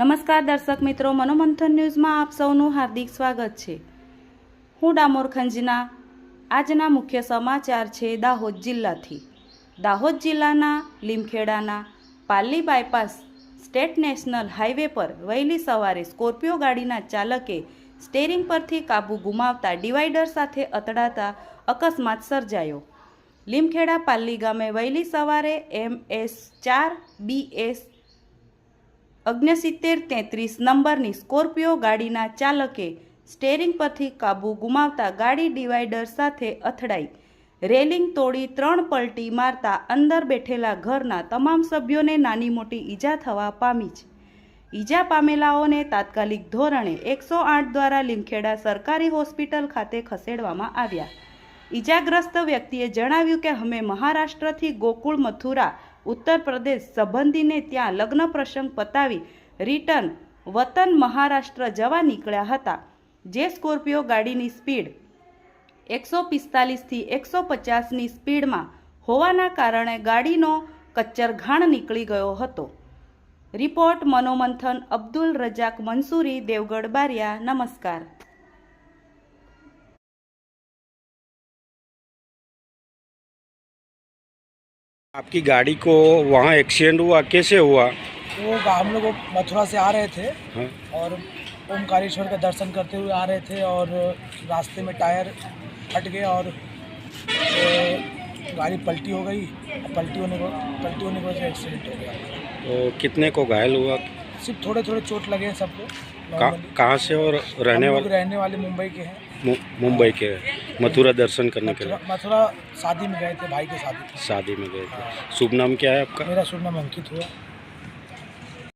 નમસ્કાર દર્શક મિત્રો, મનોમંથન ન્યૂઝમાં આપ સૌનું હાર્દિક સ્વાગત છે. હું ડામોર ખંજના, આજના મુખ્ય સમાચાર છે દાહોદ જિલ્લાથી. દાહોદ જિલ્લાના લીમખેડાના Palli bypass state national highway પર વહેલી સવારે સ્કોર્પિયો ગાડીના ચાલકે સ્ટેરિંગ પરથી કાબુ ગુમાવતા ડિવાઈડર સાથે અથડાતા અકસ્માત સર્જાયો. લીમખેડા પાલ્લી ગામે વહેલી સવારે એમ એસ ચાર બી એસ અગ્નસિત્તેર તેત્રીસ નંબરની સ્કોર્પિયો ગાડીના ચાલકે સ્ટેરિંગ પરથી કાબુ ગુમાવતા ગાડી ડિવાઈડર સાથે અથડાઈ. રેલિંગ તોડી ત્રણ પલટી મારતા અંદર બેઠેલા ઘરના તમામ સભ્યોને નાની મોટી ઈજા થવા પામી છે. ઈજા પામેલાઓને તાત્કાલિક ધોરણે એકસો આઠ દ્વારા લીમખેડા સરકારી હોસ્પિટલ ખાતે ખસેડવામાં આવ્યા. ઈજાગ્રસ્ત વ્યક્તિએ જણાવ્યું કે, અમે મહારાષ્ટ્રથી ગોકુળ મથુરા ઉત્તર પ્રદેશ સંબંધીને ત્યાં લગ્ન પ્રસંગ પતાવી રિટર્ન વતન મહારાષ્ટ્ર જવા નીકળ્યા હતા, જે સ્કોર્પિયો ગાડીની સ્પીડ એકસો પિસ્તાલીસથી એકસો પચાસની સ્પીડમાં હોવાના કારણે ગાડીનો કચ્ચર ઘાણ નીકળી ગયો હતો. રિપોર્ટ મનોમંથન અબ્દુલ રજાક મંસૂરી, દેવગઢ બારિયા, નમસ્કાર. आपकी गाड़ी को वहाँ एक्सीडेंट हुआ कैसे हुआ? वो हम लोग मथुरा से आ रहे थे हाँ? और ओमकारेश्वर का दर्शन करते हुए आ रहे थे और रास्ते में टायर फट गया और गाड़ी पलटी हो गई। पलटी होने को पलटी होने की वजह से एक्सीडेंट हो गया। तो कितने को घायल हुआ? सिर्फ़ थोड़े थोड़े चोट लगे हैं सबको। कहाँ से और रहने वाले? रहने वाले मुंबई के हैं। मुंबई के मथुरा दर्शन करने के मथुरा लिए मथुरा शादी में गए थे भाई की शादी थी शादी में गए थे शुभ नाम क्या है आपका मेरा शुभ नाम अंकित हुआ